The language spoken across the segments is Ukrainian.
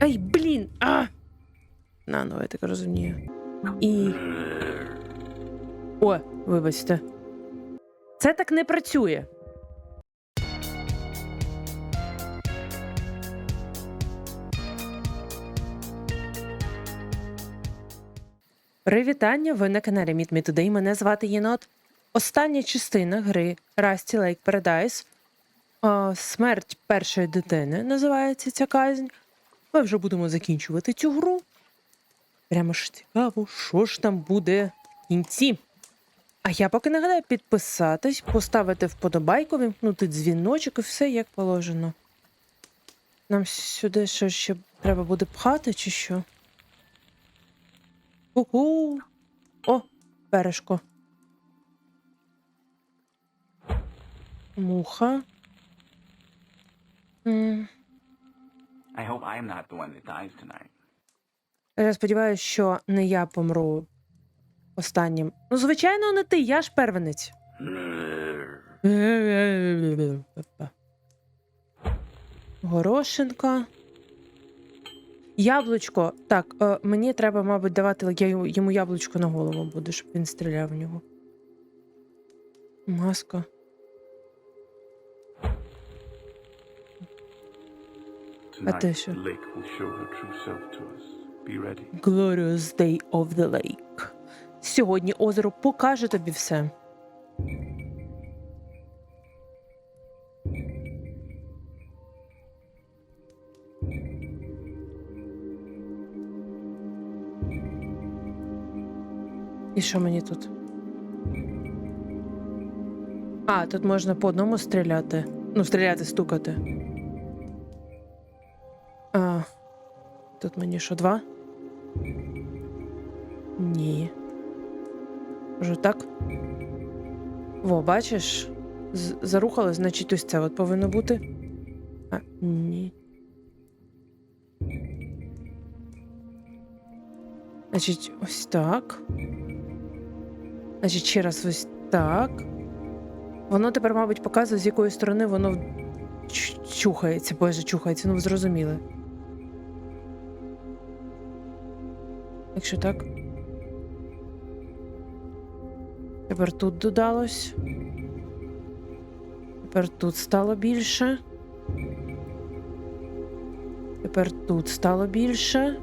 Ай, блін! А! Наново, я так розумію. І. О, вибачте. Це так не працює. Привітання! Ви на каналі Meet Me Today. Мене звати Єнот. Остання частина гри Rusty Lake Paradise. Смерть першої дитини називається ця казнь. Ми вже будемо закінчувати цю гру. Прямо ж цікаво, що ж там буде в кінці. А я поки нагадаю підписатись, поставити вподобайку, вімкнути дзвіночок і все як положено. Нам сюди що ще треба буде пхати, чи що? Ку-ку. О, перешко. Муха. М, Я сподіваюся, що не я помру останнім. Ну, звичайно, не ти, я ж первенець. Горошинка. Яблучко. Так, е, мені треба, мабуть, давати я йому- яблучко на голову буду, щоб він стріляв в нього. Маска. Us. Be ready. Glorious Day of the Lake. Сьогодні озеро покаже тобі все. І що мені тут? А, тут можна по одному стріляти. Ну, стріляти, стукати. Тут мені що, два? Ні. Може так? Во, бачиш? Зарухали, значить, ось це от повинно бути. А, ні. Значить, ось так. Значить, ще раз ось так. Воно тепер, мабуть, показує, з якої сторони воно чухається. Боже, чухається, ну ви зрозуміли. Якщо так. Тепер тут додалось. Тепер тут стало більше. Тепер тут стало більше.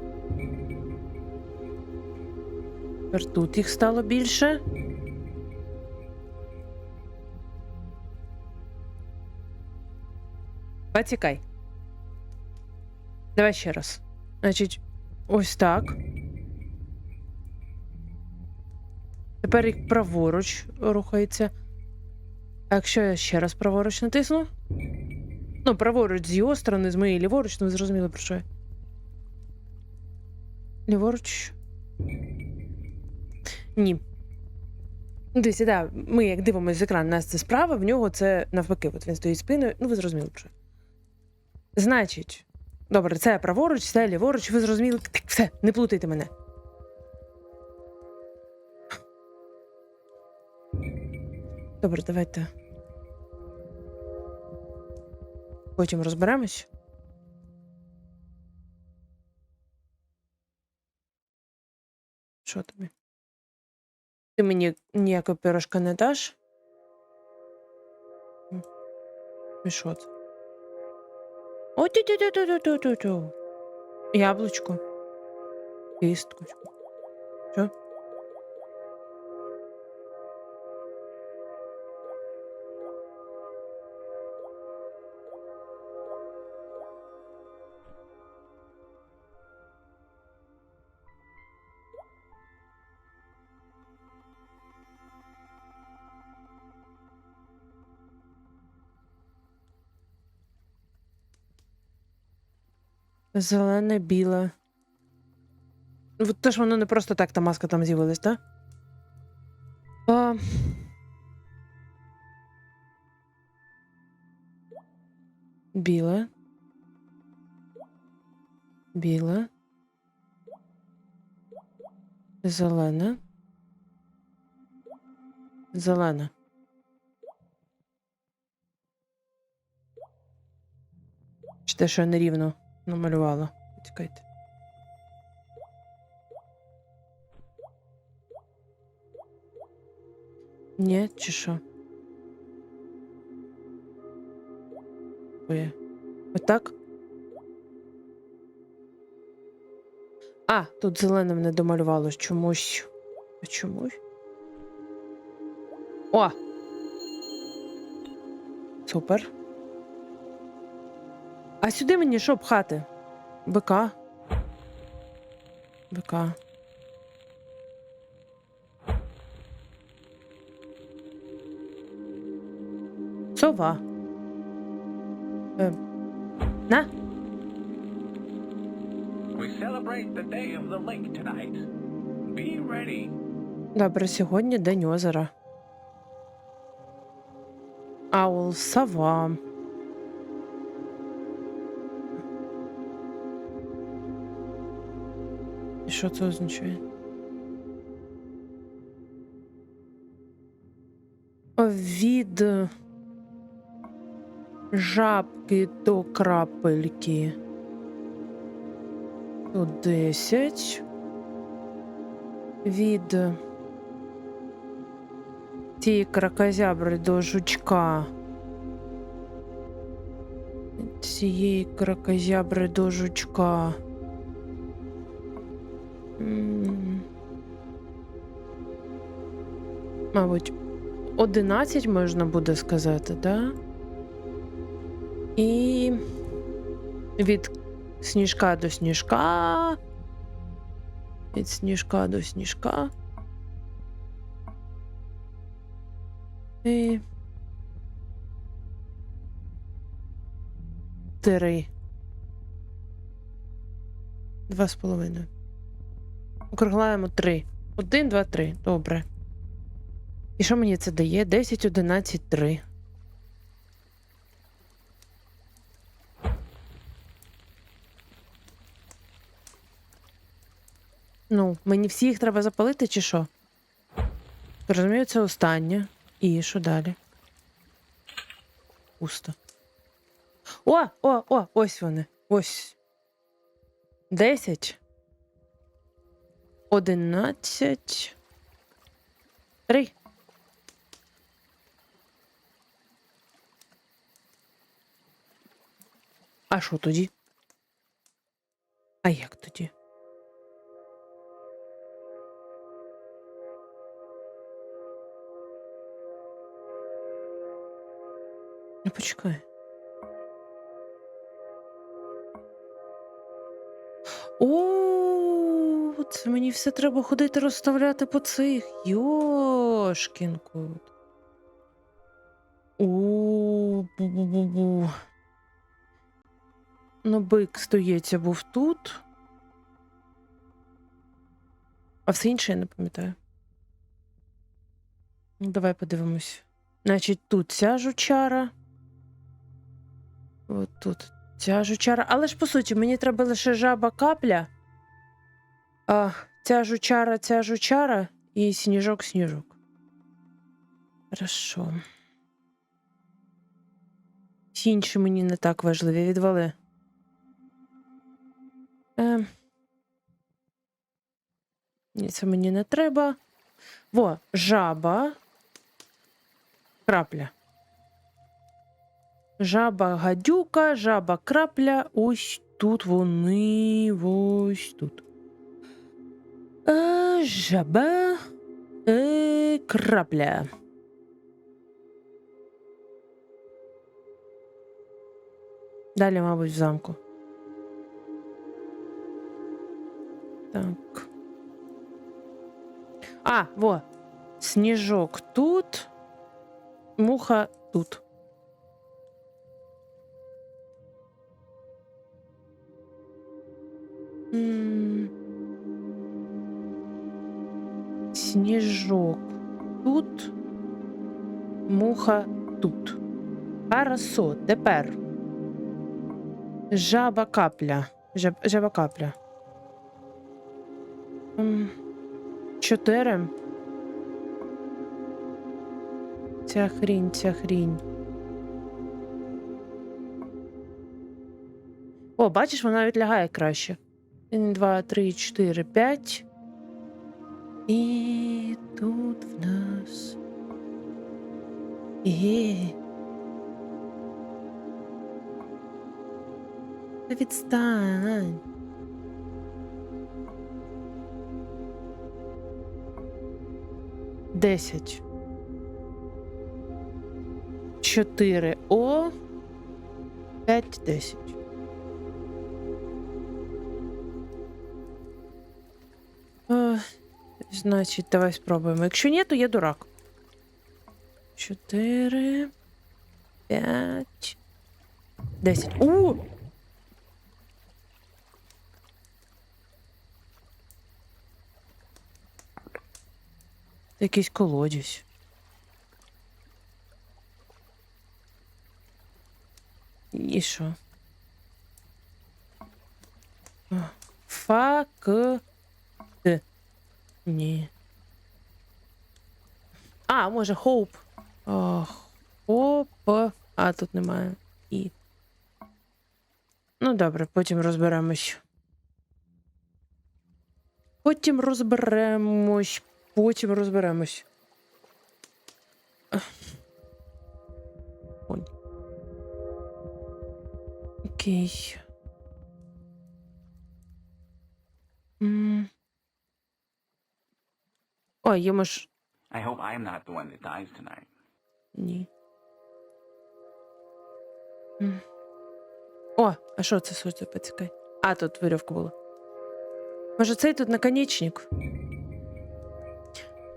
Тепер тут їх стало більше. Потікай. Давай ще раз. Значить, ось так. Тепер їх праворуч рухається. А якщо я ще раз праворуч натисну? Ну, праворуч з його сторони, з моєї ліворуч, ну ви зрозуміли про що я. Ліворуч. Ні. Дивіться, да, ми як дивимося з екрану, нас це справа, в нього це навпаки. От він стоїть спиною. Ну, ви зрозуміли про що. Значить, добре, це праворуч, це ліворуч, ви зрозуміли. Так, все, не плутайте мене. Добре, давайте. Потім розберемось. Що тобі? Ти мені ніякого пірожка не даш? І що це? О, тю тю тю тю тю тю тю Яблучко. Кістку. Що? Зелене, біле. Ну, Те ж воно не просто так та маска там з'явилась, так? А... Біле. Біле. Зелене. Зелене. Чи те, що нерівно намалювала? Чекайте. Ні, чи що? Ой. Отак? А, тут зеленим не домалювалось чомусь. А чомусь? О! Супер. А сюди мені що пхати? Бика. Бика. Сова. Е, на. We celebrate the day of the lake tonight. Be ready. Добре, сьогодні день озера. Аул, сова. Що це означає? Від жабки до крапельки. Тут 10. Від цієї кракозябри до жучка. Цієї кракозябри до жучка. Мабуть, 11 можна буде сказати, да? І від сніжка до сніжка. Від сніжка до сніжка. І... Три. Два з половиною. Округляємо три. Один, два, три. Добре. І що мені це дає? 10, 11, 3. Ну, мені всі їх треба запалити, чи що? Розумію, це останнє. І що далі? Пусто. О, о, о, ось вони. Ось. Десять. Одинадцять. Три. А що тоді? А як тоді? Ну, почекай. О, це мені все треба ходити розставляти по цих. Йошкін кот. О, бу-бу-бу-бу. Ну, бик, здається, був тут. А все інше я не пам'ятаю. Ну, давай подивимось. Значить, тут ця жучара. От тут ця жучара. Але ж по суті, мені треба лише жаба капля. А, ця жучара, ця жучара і сніжок, сніжок. Хорошо. Інші мені не так важливі. Відвали. Е... Ні, це мені не треба. Во, жаба. Крапля. Жаба гадюка, жаба крапля. Ось тут вони. Ось тут. Е, жаба. Е, крапля. Далі, мабуть, в замку. Так. А, во. Сніжок тут. Муха тут. М. Сніжок тут. Муха тут. Хорошо, тепер. Жаба капля. Жаб, жаба капля. М, Чотири. Ця хрінь, ця хрінь. О, бачиш, вона навіть лягає краще. Один, два, три, чотири, п'ять. І тут в нас. Та Відстань. Десять. Чотири О. П'ять, десять. Е, Значить, давай спробуємо. Якщо ні, то я дурак. Чотири. П'ять. Десять. У! Якийсь колодязь. І що? Фак. Ні. А, може, хоуп. Хоп. А, тут немає. І. Ну, добре, потім розберемось. Потім розберемось. Потім розберемось. Ой. Окей. М. Ой, йому ж. I hope I'm not the one that dies tonight. Ні. М. О, а що це суть? Почекай. А, тут вирівка була. Може, цей тут наконечник?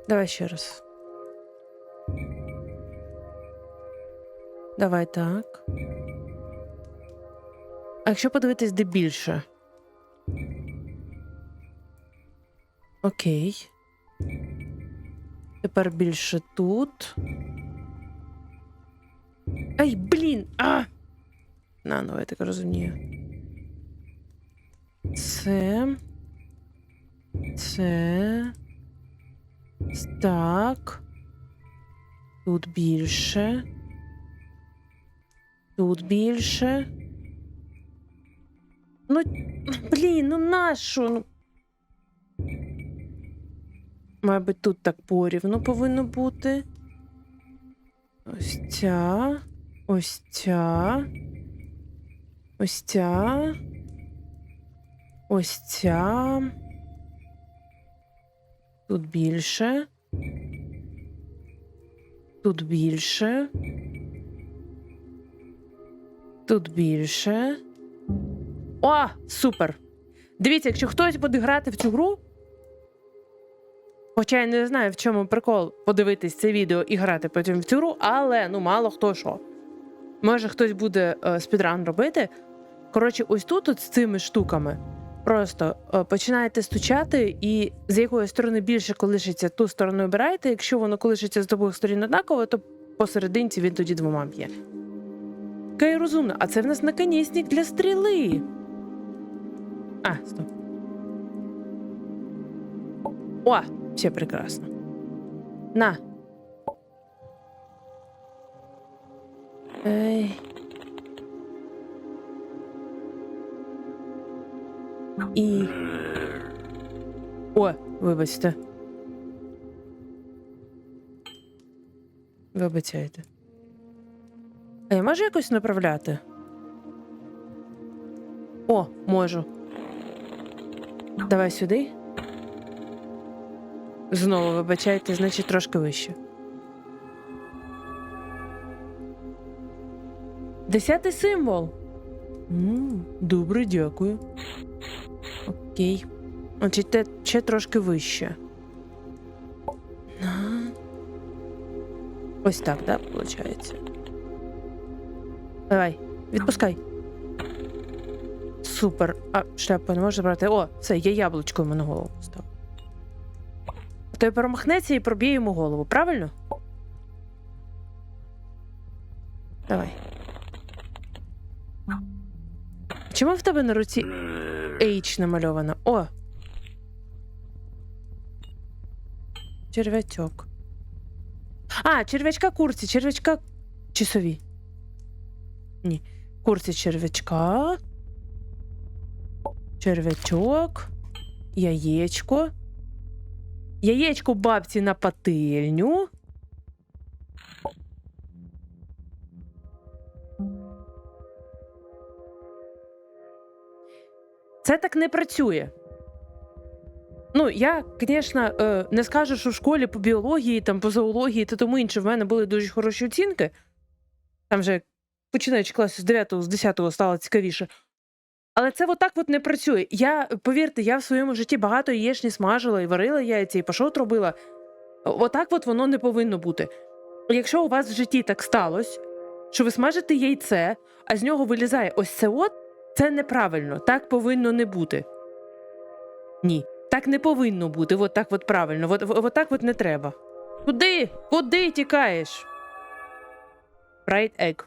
Давай ще раз. Давай так. А якщо подивитись, де більше? Окей. Тепер більше тут. Ай, блін! А! На, ну я так розумію. Це. Це. Так. Тут більше. Тут більше. Ну, блін, ну нащо? Ну. Мабуть, тут так порівну повинно бути. Ось ця. Ось ця. Ось ця. Ось ця. Тут більше. Тут більше. Тут більше. О, супер! Дивіться, якщо хтось буде грати в цю гру. Хоча я не знаю, в чому прикол подивитись це відео і грати потім в цю гру, але ну мало хто що. Може, хтось буде е, спідран робити. Коротше, ось тут от з цими штуками. Просто е, починаєте стучати, і з якої сторони більше колишиться, ту сторону обираєте. Якщо воно колишиться з обох сторін однаково, то посерединці він тоді двома б'є. Кай розумно, а це в нас наконечник для стріли. А, стоп. О, все прекрасно. На. Ей. І. О, вибачте. Ви обіцяєте. А я можу якось направляти? О, можу. Давай сюди. Знову вибачайте, значить трошки вище. Десятий символ. м добре, дякую. Окей. Значить, ще трошки вище. Ось так, да, виходить? Давай, відпускай. Супер. А шляпу не можеш забрати. О, все, я яблучко йому на голову став. Той промахнеться і проб'є йому голову, правильно? Давай. Чому в тебе на руці H намальовано? О! Черв'ячок. А, черв'ячка курці, черв'ячка часові. Ні. Курці черв'ячка. черв'ячок, яєчко. Яєчко бабці на пательню. Це так не працює. Ну, я, звісно, е, не скажу, що в школі по біології, там, по зоології та тому інше в мене були дуже хороші оцінки. Там вже починаючи класу з 9 з 10 стало цікавіше. Але це отак от не працює. Я, повірте, я в своєму житті багато яєчні смажила і варила яйця, і пашот робила. Отак от воно не повинно бути. Якщо у вас в житті так сталося, що ви смажите яйце, а з нього вилізає ось це от, це неправильно. Так повинно не бути. Ні, так не повинно бути. От так от правильно. От, от, так от не треба. Куди? Куди тікаєш? Fried egg.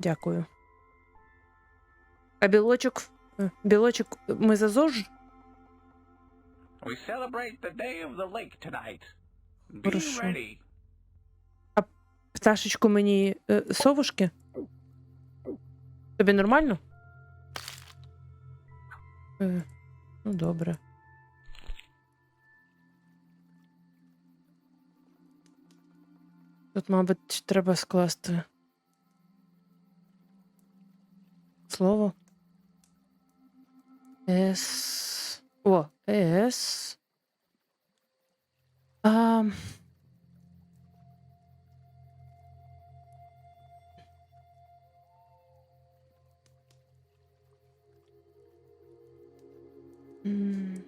Дякую. А білочок. е, Білочок ми за ЗОЖ? We celebrate the day of the lake tonight. Be Хорошо. ready. Пташечку мені е, совушки? Тобі нормально? Е, ну, добре. Тут, мабуть, треба скласти слово. С. О, С. А, м.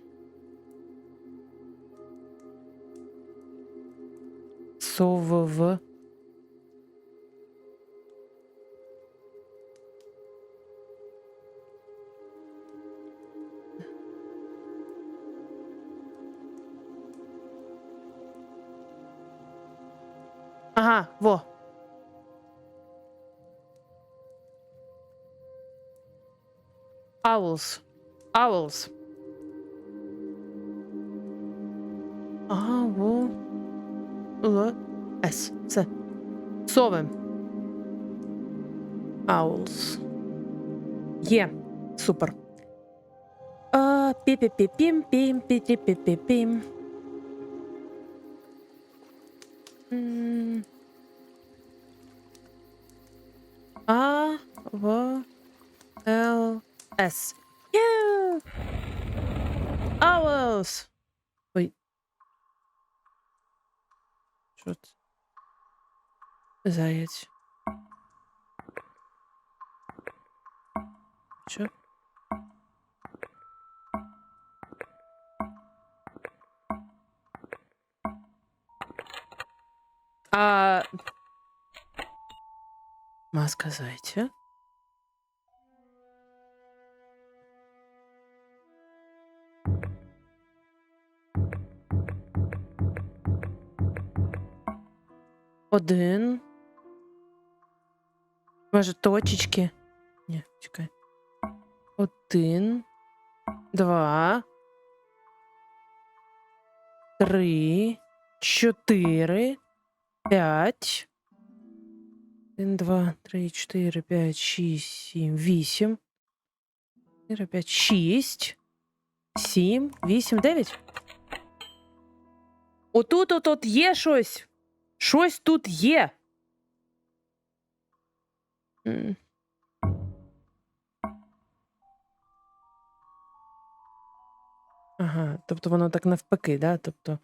Сов. Ага, во. Owls. Owls. Сови. Owls. Є. Супер. А, пі-пі-пі-пім, пім, пі-пі-пі-пім. М. А, В, Л, С. Є! Owls! Ой. Що це? Заєць. Що? А... Маска зайця. Один. Може, точечки? Ні, чекай. Один. Два. Три. Чотири. П'ять. Один, два, три, чотири, п'ять, шість, сім, вісім. Чотири, п'ять, шість. Сім, вісім, дев'ять. Отут от є щось. Щось тут є. Ага, тобто воно так навпаки, да? Тобто.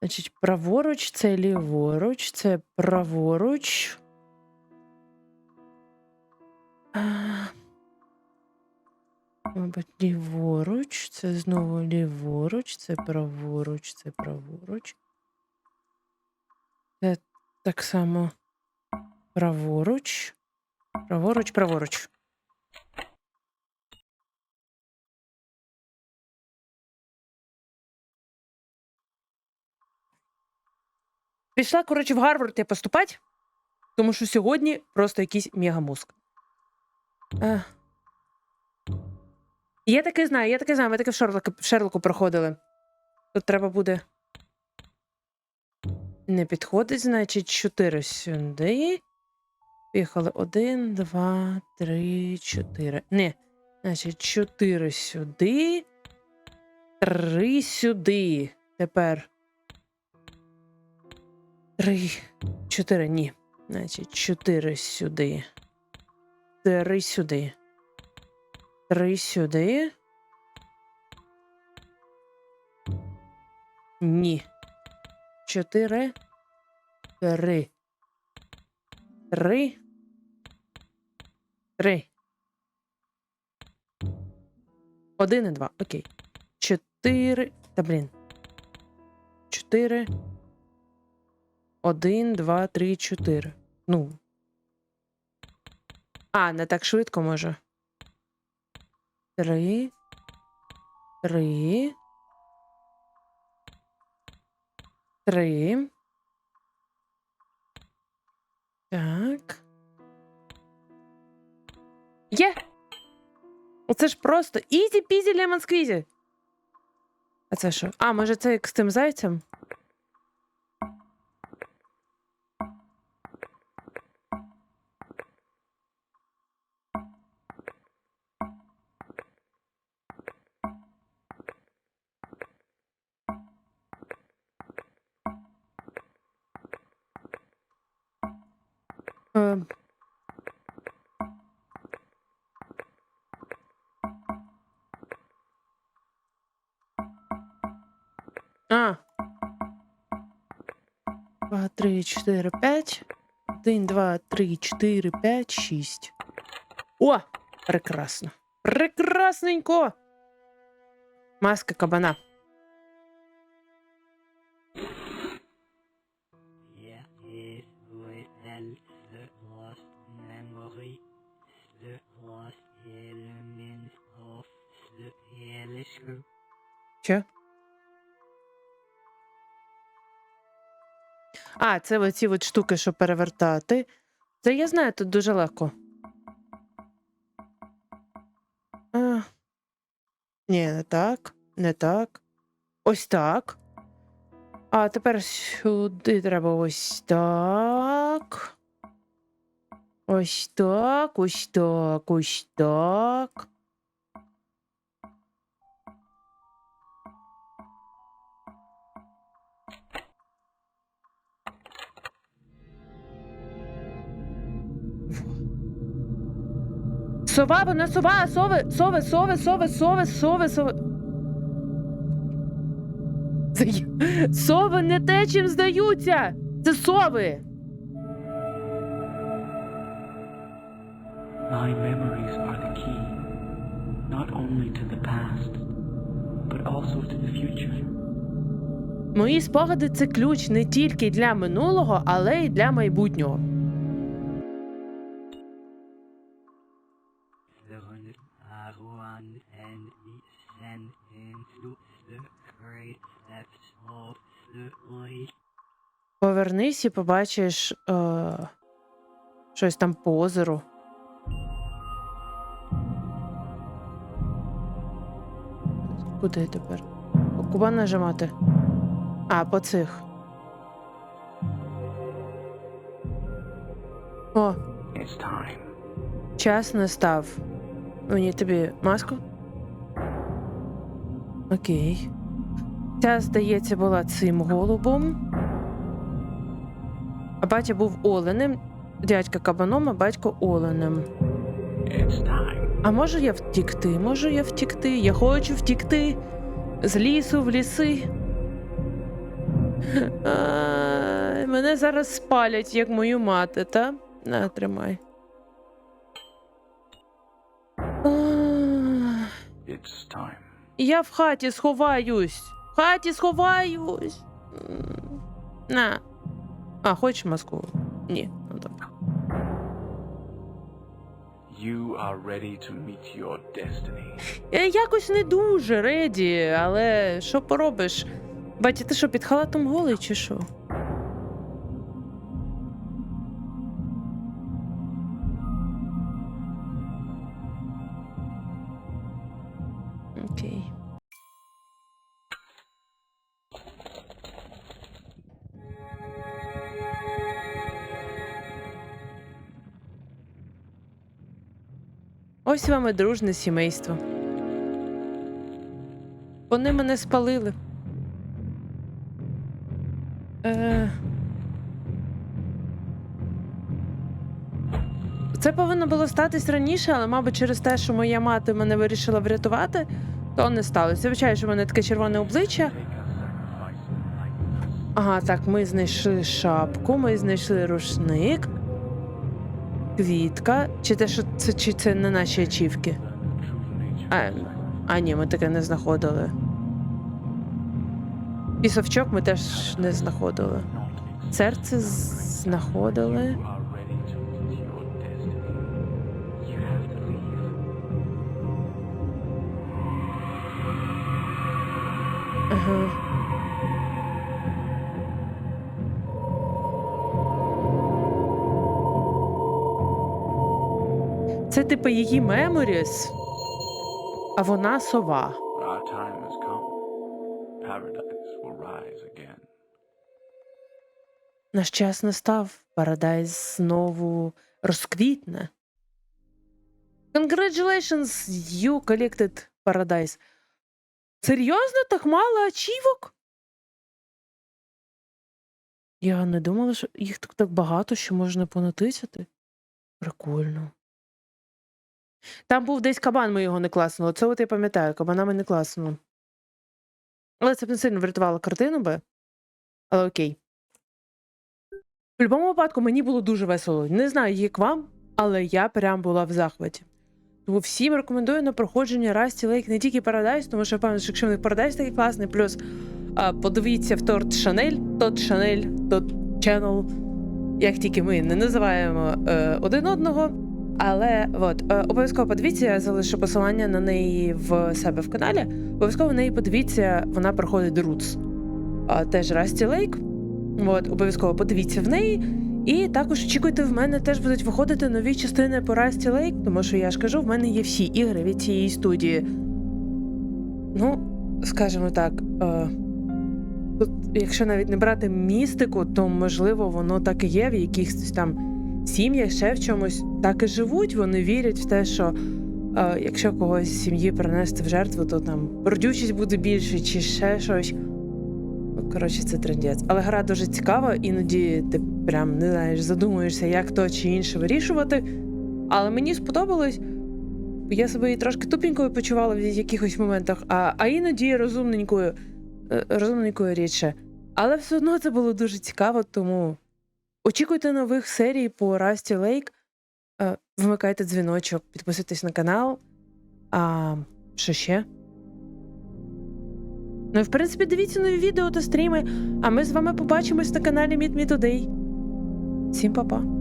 Значить, праворуч це ліворуч, це праворуч. Мабуть, ліворуч, це знову ліворуч, це праворуч, це праворуч. Це так само праворуч. Праворуч, праворуч. Пішла, коротше, в Гарвард я поступати, тому що сьогодні просто якийсь мегамозк. Е. Я таки знаю, я таки знаю, ми таке в Шерлоку, в Шерлоку проходили. Тут треба буде. Не підходить, значить, 4 сюди. Поїхали. Один, два, три, чотири. Не. Значить, 4 сюди. 3 сюди. Тепер. 3. 4, ні. Значить, 4 сюди. 3 сюди. 3 сюди. Ні. 4. 3. 3. 3. Один і два. Окей. Чотири. Та блін. Чотири. Один, два, три, чотири. Ну. А, не так швидко може. Три. Три. Три. Так. Є! Оце ж просто ізі пізі лемон сквізі. А це що? А, може, це як з тим зайцем? Е, А. Два, три, чотири, п'ять. Один, два, три, чотири, п'ять, шість. О! Прекрасно. Прекрасненько. Маска кабана. А, це оці от штуки, що перевертати. Це я знаю, тут дуже легко. А. Ні, не так. Не так. Ось так. А тепер сюди треба ось так. Ось так, ось так, ось так. Сова, вона сова, сови, сови, сови, сови, сови, сови, сови. Це я- Сови не те, чим здаються. Це сови. My memories are the key, not only to the past, but also to the future. Мої спогади це ключ не тільки для минулого, але й для майбутнього. Повернись і побачиш е, щось там по озеру. Куди тепер? Куди нажимати? А, по цих. О, It's time. час настав. Мені тобі маску? Окей. Ця, здається, була цим голубом. А батя був оленем, дядька кабаном, а батько оленем. А можу я втікти? Можу я втікти? Я хочу втікти з лісу в ліси. Ай, мене зараз спалять, як мою мати, та? На, тримай. Time. Я в хаті сховаюсь. В хаті сховаюсь. На. А, хочеш маску? Ні, ну добре. You are ready to meet your destiny. Я якось не дуже реді, але що поробиш? Батя, ти що, під халатом голий чи що? Окей. Ось вам і дружне сімейство. Вони мене спалили. Е... Це повинно було статись раніше, але, мабуть, через те, що моя мати мене вирішила врятувати, то не сталося. Звичайно, що в мене таке червоне обличчя. Ага, так, ми знайшли шапку, ми знайшли рушник, квітка. Чи те, що це, чи це не наші ачівки? А, а ні, ми таке не знаходили. Пісовчок ми теж не знаходили. Серце знаходили. Ага. Типу її меморіс, а вона сова. Наш час настав, Парадайз знову розквітне. Congratulations, you collected Paradise. Серйозно, так мало ачівок? Я не думала, що їх так багато, що можна понатисяти. Прикольно. Там був десь кабан, ми його не класнули. Це от я пам'ятаю, кабана ми не класнули. Але це б не сильно врятувало картину би. Але окей. В будь-якому випадку мені було дуже весело. Не знаю, як вам, але я прям була в захваті. Тому всім рекомендую на проходження Расті Лейк не тільки Paradise, тому що я впевнена, що якщо в них Paradise такий класний, плюс а, подивіться в торт Шанель, тот Шанель, тот Channel, як тільки ми не називаємо е, один одного. Але от, е, обов'язково подивіться, я залишу посилання на неї в себе в каналі. Обов'язково неї подивіться, вона проходить Roots. Теж Расті Лейк. От, обов'язково подивіться в неї. І також очікуйте, в мене теж будуть виходити нові частини по Расті Лейк, тому що я ж кажу, в мене є всі ігри від цієї студії. Ну, скажімо так, е, тут, якщо навіть не брати містику, то можливо воно так і є в якихось там сім'ях, ще в чомусь так і живуть. Вони вірять в те, що е, якщо когось з сім'ї принести в жертву, то там родючість буде більше, чи ще щось. Ну, Коротше, це трендець. Але гра дуже цікава, іноді ти прям не знаєш, задумуєшся, як то чи інше вирішувати. Але мені сподобалось. Я себе і трошки тупенькою почувала в якихось моментах, а, а іноді розумненькою, е, розумненькою рідше. Але все одно це було дуже цікаво, тому очікуйте нових серій по Расті Лейк. Е, Вмикайте дзвіночок, підписуйтесь на канал. А що ще? Ну і в принципі дивіться нові відео та стріми, а ми з вами побачимось на каналі Meet Me Today. Всім па-па!